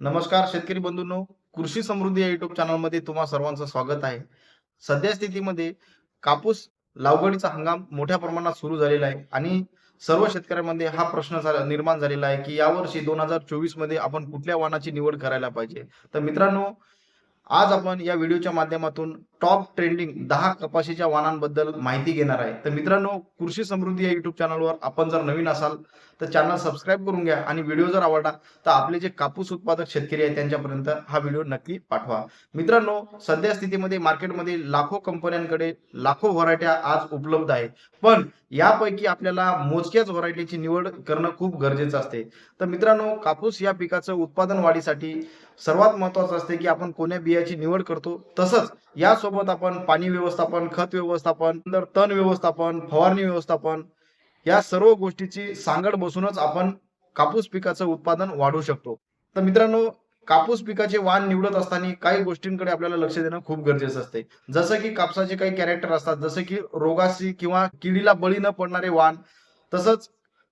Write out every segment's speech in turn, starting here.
नमस्कार शेतकरी बंधूंनो कृषी समृद्धी या युट्यूब चॅनलमध्ये तुम्हा सर्वांचं स्वागत आहे. सध्या स्थितीमध्ये कापूस लागवडीचा हंगाम मोठ्या प्रमाणात सुरू झालेला आहे आणि सर्व शेतकऱ्यांमध्ये हा प्रश्न झाला- निर्माण झालेला आहे की यावर्षी दोन हजार चोवीसमध्ये आपण कुठल्या वाहनाची निवड करायला पाहिजे? तर मित्रांनो आज आपण या व्हिडिओच्या माध्यमातून टॉप ट्रेंडिंग दहा कपाशीच्या वाहनांबद्दल माहिती घेणार आहे. तर मित्रांनो कृषी समृद्धी या युट्यूब चॅनलवर आपण जर नवीन असाल तर चॅनल सबस्क्राईब करून घ्या आणि व्हिडिओ जर आवडला तर आपले जे कापूस उत्पादक शेतकरी आहेत त्यांच्यापर्यंत हा व्हिडिओ नक्की पाठवा. मित्रांनो सध्या स्थितीमध्ये मार्केटमध्ये लाखो कंपन्यांकडे लाखो व्हरायट्या आज उपलब्ध आहे. पण यापैकी आपल्याला मोजक्याच व्हरायटीची निवड करणं खूप गरजेचं असते. तर मित्रांनो कापूस या पिकाचं उत्पादन वाढीसाठी सर्वात महत्वाचं असते की आपण कोण्या बियाची निवड करतो. तसंच त्यासोबत आपण पाणी व्यवस्थापन खत व्यवस्थापन नंतर तण व्यवस्थापन फवारणी व्यवस्थापन या सर्व गोष्टीची सांगड बसूनच आपण कापूस पिकाचं उत्पादन वाढवू शकतो. तर मित्रांनो कापूस पिकाचे वाण निवडत असताना काही गोष्टींकडे आपल्याला लक्ष देणं खूप गरजेचं असते. जसं की कापसाचे काही कॅरेक्टर असतात जसं की रोगाशी किंवा किडीला बळी न पडणारे वाण तसंच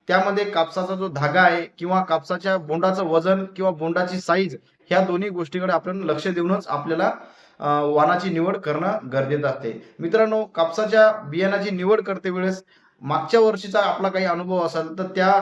त्यामध्ये कापसाचा जो धागा आहे किंवा कापसाच्या बोंडाचं वजन किंवा बोंडाची साईज ह्या दोन्ही गोष्टीकडे आपण लक्ष देऊनच आपल्याला वानाची वाणाची निवड करणं गरजेचं असते. मित्रांनो कापसाच्या बियाणाची निवड करते वेळेस मागच्या वर्षीचा आपला काही अनुभव असेल तर त्या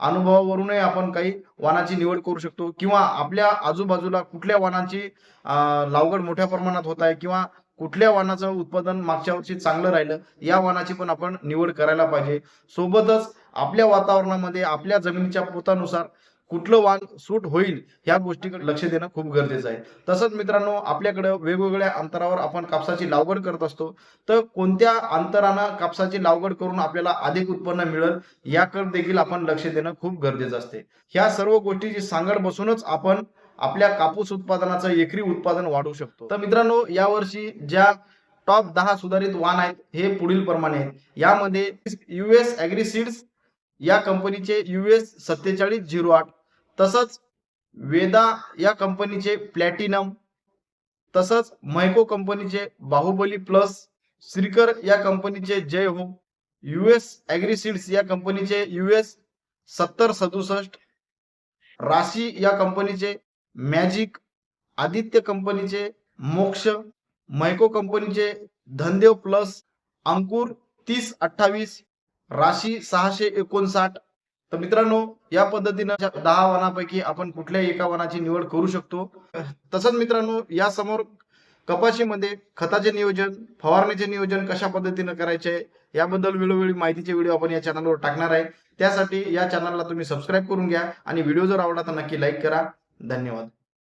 अनुभवावरूनही आपण काही वाणाची निवड करू शकतो किंवा आपल्या आजूबाजूला कुठल्या वाणाची लावगड लागवड मोठ्या प्रमाणात होत आहे किंवा कुठल्या वाणाचं उत्पादन मागच्या वर्षी चांगलं राहिलं या वाणाची पण आपण निवड करायला पाहिजे. सोबतच आपल्या वातावरणामध्ये आपल्या जमिनीच्या पोतानुसार कुठलं वाण सूट होईल या गोष्टीकडे लक्ष देणं खूप गरजेचं आहे. तसंच मित्रांनो आपल्याकडे वेगवेगळ्या अंतरावर आपण कापसाची लागवड करत असतो. तर कोणत्या अंतरानं कापसाची लागवड करून आपल्याला अधिक उत्पन्न मिळेल याकडे देखील आपण लक्ष देणं खूप गरजेचं असते. ह्या सर्व गोष्टीची सांगड बसूनच आपण आपल्या कापूस उत्पादनाचं एकरी उत्पादन वाढवू शकतो. तर मित्रांनो यावर्षी ज्या टॉप दहा सुधारित वाण आहेत हे पुढील प्रमाणे आहेत. यामध्ये युएस अॅग्रिसिड्स या कंपनीचे युएस सत्तेचाळीस झिरो आठ तसंच वेदा या कंपनीचे प्लॅटिनम तसंच मैको कंपनीचे बाहुबली प्लस श्रीकर या कंपनीचे जय हो युएस अॅग्रिसिड्स या कंपनीचे युएस सत्तर सदुसष्ट राशी या कंपनीचे मॅजिक आदित्य कंपनीचे मोक्ष मैको कंपनीचे धनदेव प्लस अंकुर तीस अठ्ठावीस राशी सहाशे एकोणसाठ तर मित्रांनो या पद्धतीनं दहा वनापैकी आपण कुठल्याही एका वनाची निवड करू शकतो. तसंच मित्रांनो या समोर कपाशीमध्ये खताचे नियोजन फवारणीचे नियोजन कशा पद्धतीनं करायचे याबद्दल वेळोवेळी माहितीचे व्हिडिओ आपण या चॅनलवर टाकणार आहे. त्यासाठी या चॅनलला तुम्ही सबस्क्राईब करून घ्या आणि व्हिडिओ जर आवडला तर नक्की लाईक करा. धन्यवाद.